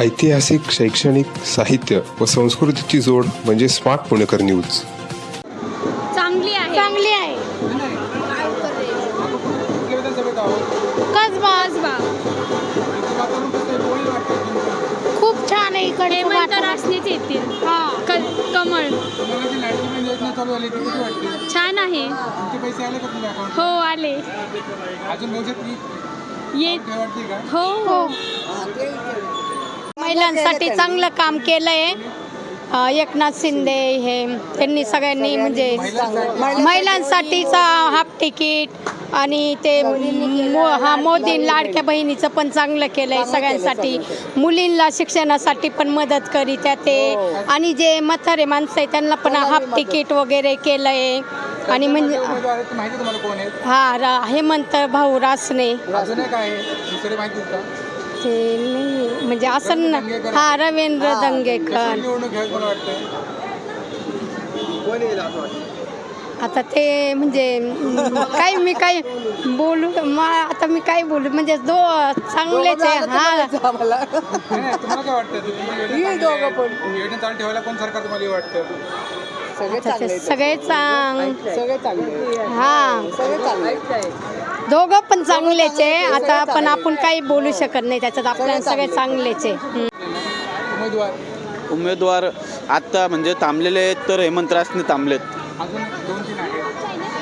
ऐतिहासिक शैक्षणिक साहित्य व संस्कृतीची जोड म्हणजे स्मार्ट पुणेकर न्यूज. चांगली आहे. चांगली आहे. कसबा कसबा. खूप छान आहे इकडे. हेमंत रासनेच येतील. हा. क- कमळ. छान आहे. हो आले. येत हो. हो. महिलांसाठी चांगलं काम केलंय. एकनाथ शिंदे हे त्यांनी सगळ्यांनी म्हणजे महिलांसाठीचा हाफ तिकीट आणि ते मो हा मोदी लाडक्या बहिणीचं पण चांगलं केलंय सगळ्यांसाठी. मुलींना शिक्षणासाठी पण मदत करीत आहे ते. आणि जे म्हातारे माणसं आहे त्यांना पण हाफ तिकीट वगैरे केलंय. आणि म्हणजे हा रा- हेमंत भाऊ रासने. ते नाही म्हणजे असं ना हा रवींद्र दंगेकर. आता ते म्हणजे म, काय मी काय बोलू मा आता मी काय बोलू म्हणजे दो चांगलेच आहे हा. तुम्हाला काय वाटतं योजना चांगली आहे. योजना चालू ठेवायला कोण सरकार तुम्हाला हे सगळे चांग हा. दोघं पण चांगलेच आहे. आता पण आपण काही बोलू शकत नाही. त्याच्यात आपल्याला सगळे चांगलेच आहे. उमेदवार? उमेदवार आत्ता म्हणजे थांबलेले आहेत तर हेमंत रासने थांबलेत. अजून दोन तीन आहेत.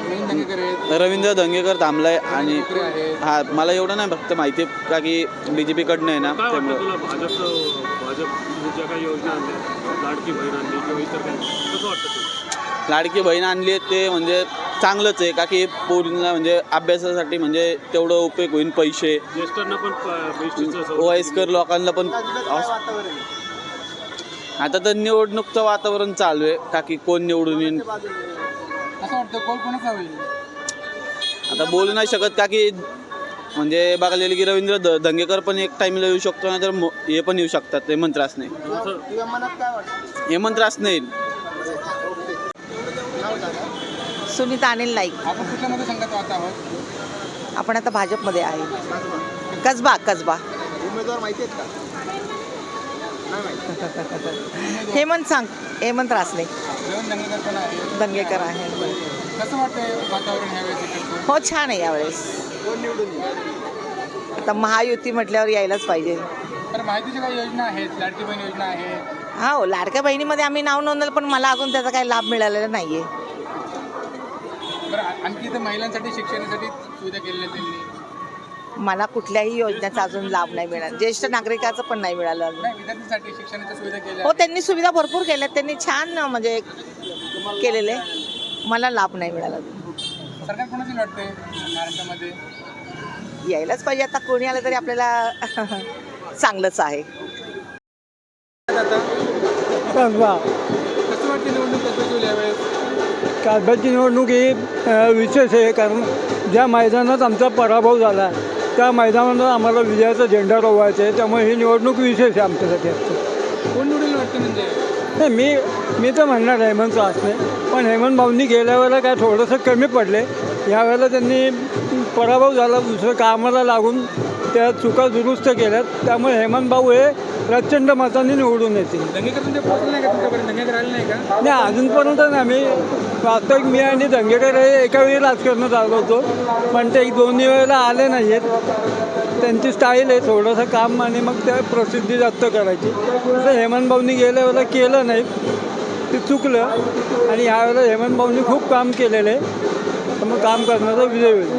नवीन दंगेकर आहेत. रवींद्र दंगेकर थांबलाय आणि आहेत. हा मला एवढं नाही फक्त माहिती का की बी जे पीकडनं आहे ना काय वाटतं त्यामुळं. तुला भाजप भाजप ज्या काही योजना आणल्या लाडकी बहीण आणली किंवा इतर काही कसं वाटतं तुला? लाडकी बहीण आणली आहे ते म्हणजे चांगलंच आहे का की पोरींना म्हणजे अभ्यासासाठी म्हणजे तेवढं उपयोग होईल पैसे. ज्येष्ठांना पण प- बेस्टीचं सवलत वयस्कर लोकांना पण आता तर निवडणूकचं वातावरण चालू आहे का की कोण निवडून येईल असं वाटतं? कोण कोणाचा होईल? आता बोलू नाही शकत का की म्हणजे बघायला गेलं की रवींद्र द दंगेकर पण एक टाइमला येऊ शकतो नाही तर मो- हे पण येऊ शकतात हेमंत रासने. तुझ्या मनात काय वाटतं? हेमंत रासने येईल. सुनीता अनिल नाईक. आपण संघात वाहत आहोत? आपण आता भाजपमध्ये आहे. कसबा कसबा. उमेदवार माहिती आहेत का? नाही माहिती. हेमंत सांग. हेमंत रासने दंगेकर पण आहे. दंगेकर आहे. कसं वाटतंय वातावरण ह्यावेळेस इकडचं हो छान आहे यावेळेस. कोण निवडून येईल? आता महायुती म्हटल्यावर यायलाच पाहिजे. तर माहितीच्या काही योजना आहेत? लाडकी बहीण योजना आहे. हा हो लाडक्या बहिणीमध्ये आम्ही नाव नोंदवलं पण मला अजून त्याचा काही लाभ मिळालेला नाही आहे बरं आणखी इथं महिलांसाठी शिक्षणासाठी सुविधा केलेल्या त्यांनी. मला कुठल्याही योजनेचा अजून लाभ नाही मिळाला. ज्येष्ठ नागरिकाचं पण नाही मिळालं अजून. नाही विद्यार्थ्यांसाठी शिक्षणाच्या सुविधा केल्या. हो त्यांनी सुविधा भरपूर केल्या. त्यांनी छान म्हणजे केलेले. मला लाभ नाही मिळाला अजून. सरकार कोणाची वाटतंय महाराष्ट्रामध्ये? यायलाच पाहिजे. आता कोणी आलं तरी आपल्याला चांगलंच आहे. कसबा कसं कालबाची निवडणूक ही विशेष आहे कारण ज्या मैदानात आमचा पराभव झाला त्या मैदानात आम्हाला विजयाचा झेंडा रोवायचा आहे त्यामुळे ही निवडणूक विशेष आहे आमच्यासाठी. आजची कोण निवडून वाटतं म्हणजे? नाही मी मी तर म्हणणार हेमंत रासने पण हेमंत भाऊंनी गेल्या वेळेला काय थोडंसं कमी पडले. यावेळेला त्यांनी पराभव झाला दुसरं कामाला लागून त्या चुका दुरुस्त केल्यात. त्यामुळे हेमंत भाऊ हे प्रचंड मतांनी निवडून येतील. दंगेकर तुमच्या पोहोचलं नाही का तुमच्यापर्यंत दंगेकर आले नाही का? नाही अजूनपर्यंत नाही. मी वास्तविक मी आणि दंगेकर हे एका वेळी राजकारणात आलो होतो. पण ते दोन्ही वेळेला आले नाही आहेत त्यांची स्टाईल आहे थोडंसं काम आणि मग त्या प्रसिद्धी जास्त करायची. तसं हेमंत भाऊनी गेल्या वेळेला केलं नाही ते चुकलं. आणि ह्या वेळेला हेमंत भाऊनी खूप काम केलेलं आहे. तर मग काम करण्याचा विजय होईल.